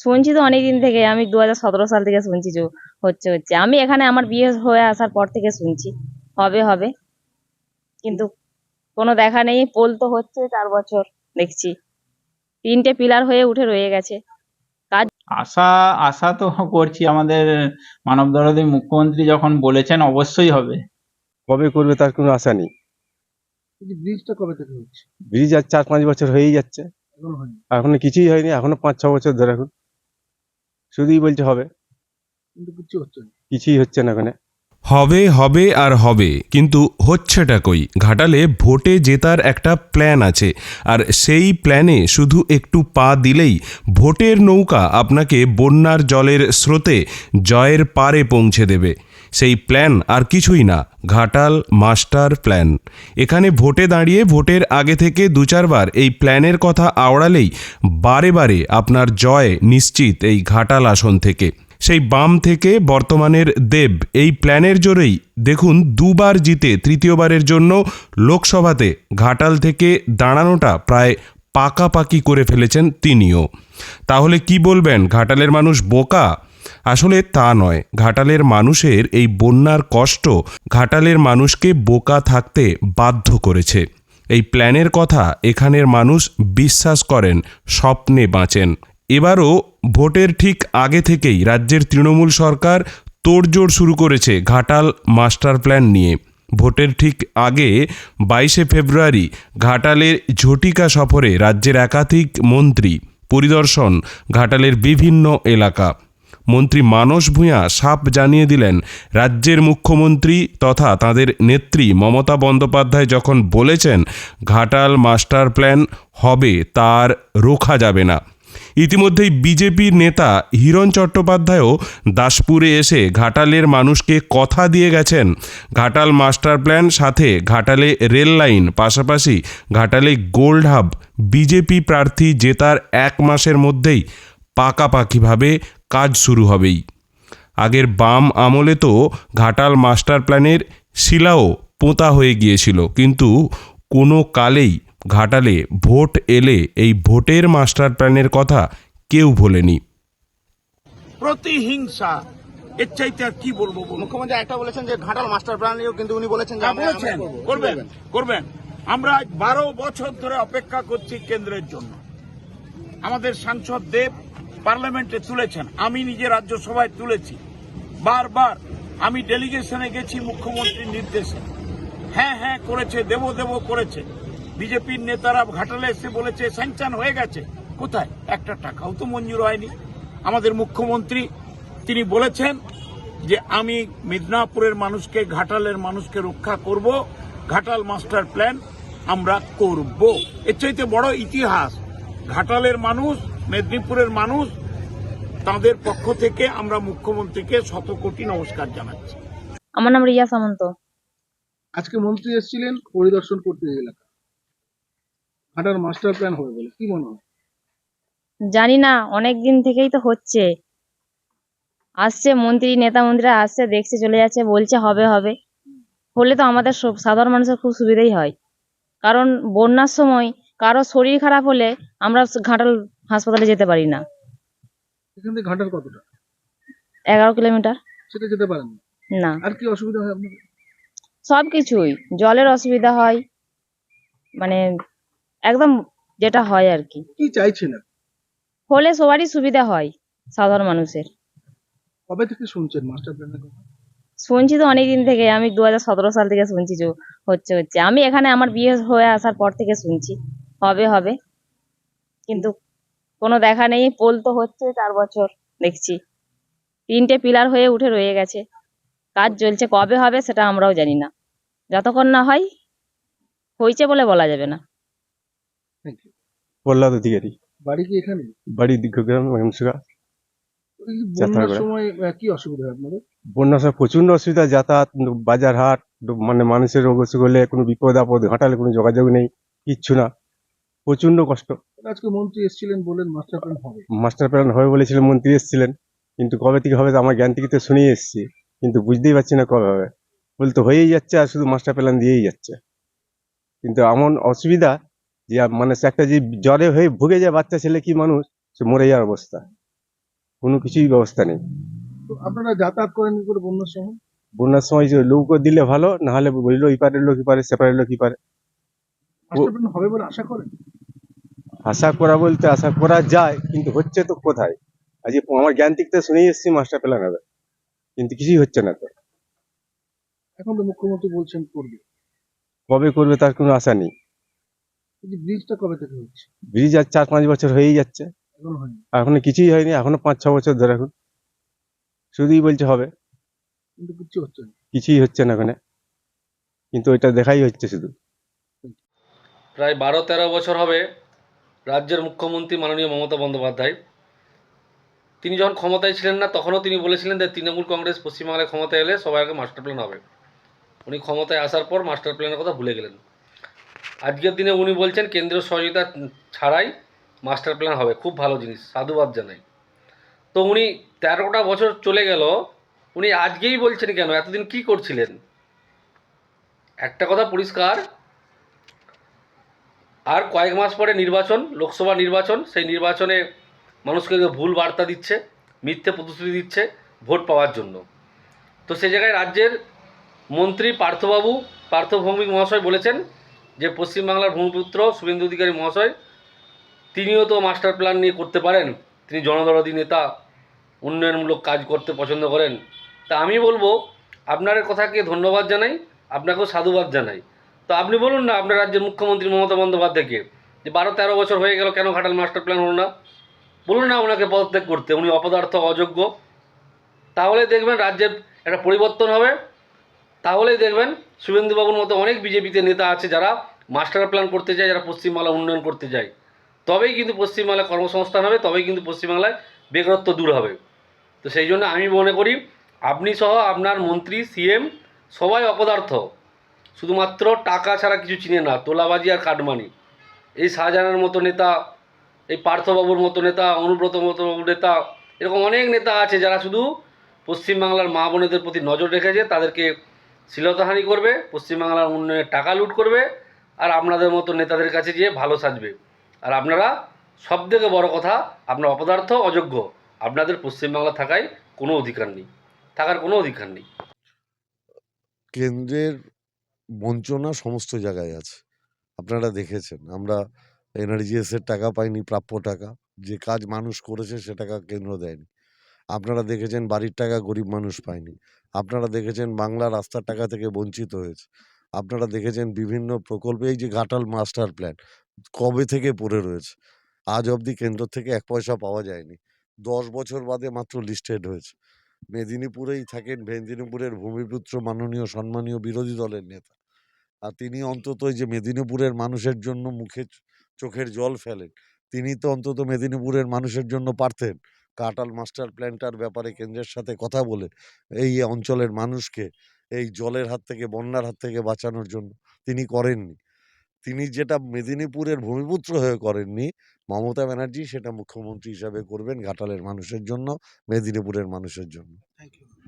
শুনছি তো অনেকদিন থেকে আমি দু হাজার সতেরো সাল থেকে শুনছি যে হচ্ছে হচ্ছে। আমি এখানে আমার বিয়ে হয়ে আসার পর থেকে শুনছি। হবে হবে। কিন্তু কোনো দেখা নেই পোল তো হচ্ছে চার বছর দেখছি। তিনটে পিলার হয়ে উঠে রয়ে গেছে। কাজ আশা আশা তো করছি আমাদের মানব দরদী মুখ্যমন্ত্রী যখন বলেছেন অবশ্যই হবে। কবে করবে তার কোনো আশা নেই। ব্রিজটা কবে থেকে হচ্ছে? ব্রিজ আর চার পাঁচ বছর হয়েই যাচ্ছে। এখনও এখনও কিছুই হয়নি এখনও পাঁচ ছ বছর ধরে এখন। শুধুই বলছে হবে। কিন্তু কিছু হচ্ছে না। কিছুই হচ্ছে না ওখানে। হবে হবে আর হবে কিন্তু হচ্ছেটা কই? ঘাটালে ভোটে জেতার একটা প্ল্যান আছে আর সেই প্ল্যানে শুধু একটু পা দিলেই ভোটের নৌকা আপনাকে বন্যার জলের স্রোতে জয়ের পারে পৌঁছে দেবে। সেই প্ল্যান আর কিছুই না। Ghatal master plan. এখানে ভোটে দাঁড়িয়ে ভোটের আগে থেকে দু চারবার এই প্ল্যানের কথা আওড়ালেই বারে বারে আপনার জয় নিশ্চিত এই ঘাটাল আসন থেকে। সেই বাম থেকে বর্তমানের দেব এই প্ল্যানের জোরেই দেখুন দুবার জিতে তৃতীয়বারের জন্য লোকসভাতে ঘাটাল থেকে দাঁড়ানোটা প্রায় পাকাপাকি করে ফেলেছেন তিনিও। তাহলে কি বলবেন? ঘাটালের মানুষ বোকা? আসলে তা নয়। ঘাটালের মানুষের এই বন্যার কষ্ট ঘাটালের মানুষকে বোকা থাকতে বাধ্য করেছে। এই প্ল্যানের কথা এখানের মানুষ বিশ্বাস করেন, স্বপ্নে বাঁচেন। এবারও ভোটের ঠিক আগে থেকেই রাজ্যের তৃণমূল সরকার তোড়জোড় শুরু করেছে ঘাটাল মাস্টার প্ল্যান নিয়ে। ভোটের ঠিক আগে বাইশে ফেব্রুয়ারি ঘাটালের ঝটিকা সফরে রাজ্যের একাধিক মন্ত্রী, পরিদর্শন, ঘাটালের বিভিন্ন এলাকা। মন্ত্রী মানস ভূঁয়া সাপ জানিয়ে দিলেন, রাজ্যের মুখ্যমন্ত্রী তথা তাদের নেত্রী মমতা বন্দ্যোপাধ্যায় যখন বলেছেন ঘাটাল মাস্টার প্ল্যান হবে, তার রোখা যাবে না। ইতিমধ্যেই বিজেপির নেতা হিরণ চট্টোপাধ্যায়ও দাসপুরে এসে ঘাটালের মানুষকে কথা দিয়ে গেছেন। ঘাটাল মাস্টার প্ল্যান সাথে ঘাটালে রেল লাইন, পাশাপাশি ঘাটালে গোল্ড হাব, বিজেপি প্রার্থী জেতার এক মাসের মধ্যেই পাকাপাকিভাবে কাজ শুরু হবেই। আগের বাম আমলে তো ঘাটাল মাস্টার প্ল্যানের শিলাও পোঁতা হয়ে গিয়েছিল কিন্তু কোনো কালেই ঘাটালে ভোট এলে এই ভোটের মাস্টার প্ল্যানের কথা কেউ ভোলেনি। প্রতিহিংসা এর চাইতে আর কি বলব মুখ্যমন্ত্রী একটা বলেছেন যে ঘাটাল মাস্টার প্ল্যান কিন্তু উনি বলেছেন বলেছেন? করবেন করবেন। আমরা বারো বছর ধরে অপেক্ষা করছি কেন্দ্রের জন্য। আমাদের সাংসদ দেব পার্লামেন্টে তুলেছেন, আমি নিজে রাজ্যসভায় তুলেছি। বারবার আমি ডেলিগেশনে গেছি মুখ্যমন্ত্রীর নির্দেশে। হ্যাঁ হ্যাঁ করেছে, দেব দেব করেছে। বিজেপির নেতারা ঘাটালে এসে বলেছে স্যাংচান হয়ে গেছে। কোথায়? একটা টাকাও তো মঞ্জুর হয়নি। আমাদের মুখ্যমন্ত্রী, তিনি বলেছেন যে, আমি মিদনাপুরের মানুষকে, ঘাটালের মানুষকে রক্ষা করব। ঘাটাল মাস্টার প্ল্যান আমরা করব। এর চাইতে বড় ইতিহাস, ঘাটালের মানুষ মেদিনীপুরের মানুষ তাদের পক্ষ থেকে আমরা মুখ্যমন্ত্রীকে শত কোটি নমস্কার জানাচ্ছি। আমার নাম রিয়া সামন্ত। আজকে মন্ত্রী এসেছিলেন পরিদর্শন করতে এলাকা। ঘাটার মাস্টার প্ল্যান হবে বলে কি মনে হয়? জানি না অনেক দিন থেকেই তো হচ্ছে। আসছে মন্ত্রী নেতা মন্ত্রীরা আসছে দেখছে চলে যাচ্ছে বলছে হবে হবে। হলে তো আমাদের সব- সাধারণ মানুষের খুব সুবিধাই হয়। কারণ বন্যার সময় কারও শরীর খারাপ হলে আমরা ঘাটাল হাসপাতালে যেতে পারি না। এখান থেকে ঘাটার কতটা? এগারো কিলোমিটার। সেটা যেতে পারেন না? না। আর কি অসুবিধা হয় আপনাদের? সব কিছুই। জলের অসুবিধা হয়। মানে একদম যেটা হয় আর কি। কি চাইছিলেন? হলে সবারই সুবিধা হয় সাধারণ মানুষের। কবে থেকে শুনছেন মাস্টার প্ল্যানের কথা? শুনছি তো অনেকদিন থেকে। আমি দু হাজার সতেরো সাল থেকে শুনছি যে হচ্ছে হচ্ছে। আমি এখানে আমার বিয়ে হয়ে আসার পর থেকে শুনছি। হবে হবে। কিন্তু কোনো দেখা নেই পোল তো হচ্ছে চার বছর দেখছি। তিনটে পিলার হয়ে উঠে রয়ে গেছে। কাজ চলছে কবে হবে সেটা আমরাও জানি না। যতক্ষণ না হয় হয়েছে বলে বলা যাবে না। প্রহ্লাদ অধিকারী। বাড়ি কি এখানে? বাড়ি দীর্ঘগ্রাম বন্যার সময় কি অসুবিধা হয় আপনাদের? বন্যার সময় প্রচণ্ড অসুবিধা যাতায়াত বাজার হাট মানে মানুষের রোগ অসুখ হলে কোনো বিপদ আপদ ঘাটালে কোনো যোগাযোগ নেই কিচ্ছু না। প্রচণ্ড কষ্ট। আজকে মন্ত্রী এসেছিলেন বলেন মাস্টার প্ল্যান হবে। মাস্টার প্ল্যান হবে বলেছিলেন মন্ত্রী এসেছিলেন। কিন্তু কবে থেকে হবে আমার জ্ঞান থেকে তো শুনেই এসেছি। কিন্তু বুঝতেই পারছি না কবে হবে। বলতে হয়েই যাচ্ছে আর শুধু মাস্টার প্ল্যান দিয়েই যাচ্ছে। কিন্তু এমন অসুবিধা যে মানে একটা যে জ্বরে হয়ে ভুগে যায় বাচ্চা ছেলে কি মানুষ সে মরে যাওয়ার অবস্থা। কোনো কিছুই ব্যবস্থা নেই। তো আপনারা যাতায়াত করেন কি করে বন্যার সময়? বন্যার সময় যে নৌকো দিলে ভালো না হলে বলল পারের লোক কি পারে সেপারের লোক কি পারে। হবে বলে আশা করেন? আশা করা বলতে আশা করা যায় কিন্তু হচ্ছে তো কোথায়? আজ আমার জ্ঞান থেকে শুনেই এসেছি মাস্টার প্ল্যান হবে কিন্তু কিছুই হচ্ছে না তো। এখন তো মুখ্যমন্ত্রী বলছেন করবে। কবে করবে তার কোনো আশা নেই। ব্রিজটা কবে থেকে হচ্ছে? ব্রিজ আর চার পাঁচ বছর হয়েই যাচ্ছে। এখন কিছুই হয়নি এখনও পাঁচ ছ বছর ধরে এখন। শুধুই বলছে হবে। কিন্তু কিচ্ছু হচ্ছে না। কিছুই হচ্ছে না ওখানে। কিন্তু ওইটা দেখাই হচ্ছে শুধু। প্রায় বারো তেরো বছর হবে রাজ্যের মুখ্যমন্ত্রী মাননীয় মমতা বন্দ্যোপাধ্যায়। তিনি যখন ক্ষমতায় ছিলেন না, তখনও তিনি বলেছিলেন যে তৃণমূল কংগ্রেস পশ্চিমবাংলায় ক্ষমতায় এলে সবার আগে মাস্টার প্ল্যান হবে। উনি ক্ষমতায় আসার পর মাস্টার প্ল্যানের কথা ভুলে গেলেন। আজকের দিনে উনি বলছেন, কেন্দ্রীয় সহযোগিতা ছাড়াই মাস্টার প্ল্যান হবে। খুব ভালো জিনিস, সাধুবাদ জানাই। তো উনি তেরোটা বছর চলে গেল, উনি আজকেই বলছেন কেন? এতদিন কি করছিলেন? একটা কথা পরিষ্কার আর কয়েক মাস পরে নির্বাচন, লোকসভা নির্বাচন, সেই নির্বাচনে মানুষকে ভুল বার্তা দিচ্ছে, মিথ্যে প্রতিশ্রুতি দিচ্ছে ভোট পাওয়ার জন্য। তো সেই জায়গায় রাজ্যের মন্ত্রী পার্থবাবু পার্থ ভৌমিক মহাশয় বলেছেন যে পশ্চিমবাংলার ভূমিপুত্র শুভেন্দু অধিকারী মহাশয়, তিনিও তো মাস্টার প্ল্যান নিয়ে করতে পারেন, তিনি জনদরদী নেতা, উন্নয়নমূলক কাজ করতে পছন্দ করেন। তা আমি বলব, আপনার কথাকে ধন্যবাদ জানাই, আপনাকেও সাধুবাদ জানাই। তো আপনি বলুন না, আপনার রাজ্যের মুখ্যমন্ত্রী মমতা বন্দ্যোপাধ্যায়কে যে বারো তেরো বছর হয়ে গেল কেন ঘাটাল মাস্টার প্ল্যান হলো না? বলুন না ওনাকে পদত্যাগ করতে, উনি অপদার্থ, অযোগ্য। তাহলে দেখবেন রাজ্যের একটা পরিবর্তন হবে। তাহলেই দেখবেন শুভেন্দুবাবুর মতো অনেক বিজেপিতে নেতা আছে যারা মাস্টার প্ল্যান করতে চায় যারা পশ্চিমবাংলা উন্নয়ন করতে চায় তবেই কিন্তু পশ্চিমবাংলায় কর্মসংস্থান হবে, তবেই কিন্তু পশ্চিমবাংলায় বেকারত্ব দূর হবে। তো সেই জন্য আমি মনে করি, আপনি সহ আপনার মন্ত্রী, সিএম, সবাই অপদার্থ। শুধুমাত্র টাকা ছাড়া কিছু চিনে না, তোলাবাজি আর কাটমানি। এই শাহজাহানের মতো নেতা, এই পার্থবাবুর মতো নেতা, অনুব্রত মতো নেতা, এরকম অনেক নেতা আছে যারা শুধু পশ্চিমবাংলার মা বোনেদের প্রতি নজর রেখেছে, তাদেরকে শ্লীলতাহানি করবে, পশ্চিমবাংলার উন্নয়নের টাকা লুট করবে, আর আপনাদের মতো নেতাদের কাছে গিয়ে ভালো সাজবে। আর আপনারা সব থেকে বড় কথা, আপনার অপদার্থ, অযোগ্য, আপনাদের পশ্চিমবাংলা থাকায় কোনো অধিকার নেই, থাকার কোনো অধিকার নেই। কেন্দ্রের বঞ্চনা সমস্ত জায়গায় আছে। আপনারা দেখেছেন, আমরা এনআরজিএসের টাকা পাইনি, প্রাপ্য টাকা। যে কাজ মানুষ করেছে, সে টাকা কেন্দ্র দেয়নি। আপনারা দেখেছেন, বাড়ির টাকা গরিব মানুষ পায়নি। আপনারা দেখেছেন, বাংলা রাস্তার টাকা থেকে বঞ্চিত হয়েছে। আপনারা দেখেছেন, বিভিন্ন প্রকল্পে, এই যে ঘাটাল মাস্টার প্ল্যান, কবে থেকে পড়ে রয়েছে? আজ অবধি কেন্দ্র থেকে এক পয়সা পাওয়া যায়নি। দশ বছর বাদে মাত্র লিস্টেড হয়েছে। মেদিনীপুরেই থাকেন, মেদিনীপুরের ভূমিপুত্র, মাননীয়, সম্মানীয় বিরোধী দলের নেতা। আর তিনি অন্তত এই যে মেদিনীপুরের মানুষের জন্য মুখে চোখের জল ফেলেন। তিনি তো অন্তত মেদিনীপুরের মানুষের জন্য পারতেন। কাটাল মাস্টার প্ল্যানটার ব্যাপারে কেন্দ্রের সাথে কথা বলে এই অঞ্চলের মানুষকে এই জলের হাত থেকে বন্যার হাত থেকে বাঁচানোর জন্য তিনি করেননি। তিনি যেটা মেদিনীপুরের ভূমিপুত্র হয়ে করেননি মমতা ব্যানার্জি সেটা মুখ্যমন্ত্রী হিসাবে করবেন ঘাটালের মানুষের জন্য মেদিনীপুরের মানুষের জন্য। Thank you